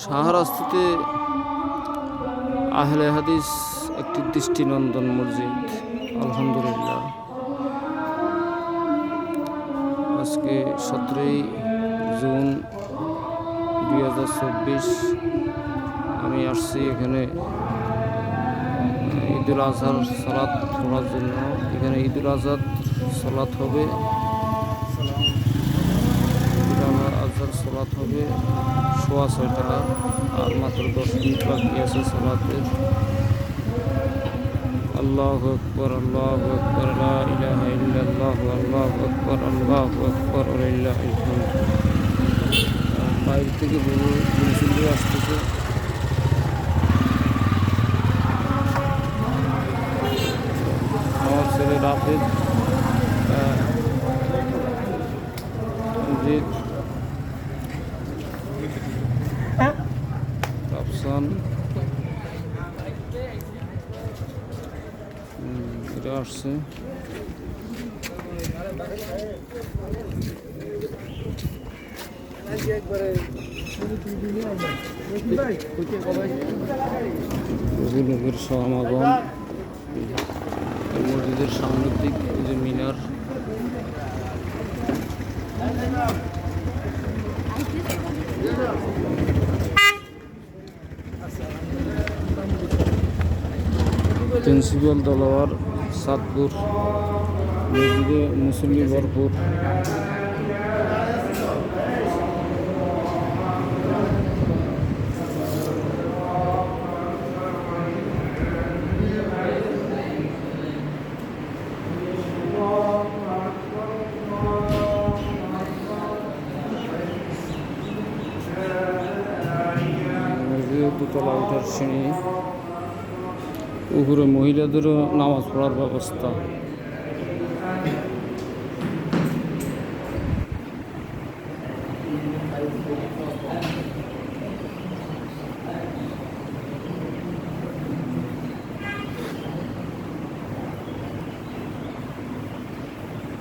শাহরাস্তিতে আহলে হাদিস একটি দৃষ্টিনন্দন মসজিদ। আলহামদুলিল্লাহ। আজকে সতেরোই জুন দুই হাজার চব্বিশ আমি আসছি এখানে ঈদুল আজহার সালাত পড়ার জন্য। এখানে ঈদুল আজহার সালাত হবে। ঈদুল আজহার সালাত হবে। সোয়া ছয়টা, আর মাত্র দশ মিনিট বাকি আছে সালাতের আল্লাহ আকবর আল্লাহ আকবর ইলাহা ইল্লাল্লাহ, আল্লাহ আকবর আল্লাহ আকবর হামদ বাইরে থেকে বহু মুসলিম আসতেছে। আমার ছেলে রাফেদ যে রাফসান হুম, এটা আসছে লোকের সমাগম এই মসজিদের সামনের দিক এই যে মিনার প্রিন্সিপাল দলোয়ার সাতপুর মসজিদে মুসল্লি ভরপুর। দোতলা ওঠার সিঁড়ি উপরে মহিলাদেরও নামাজ পড়ার ব্যবস্থা।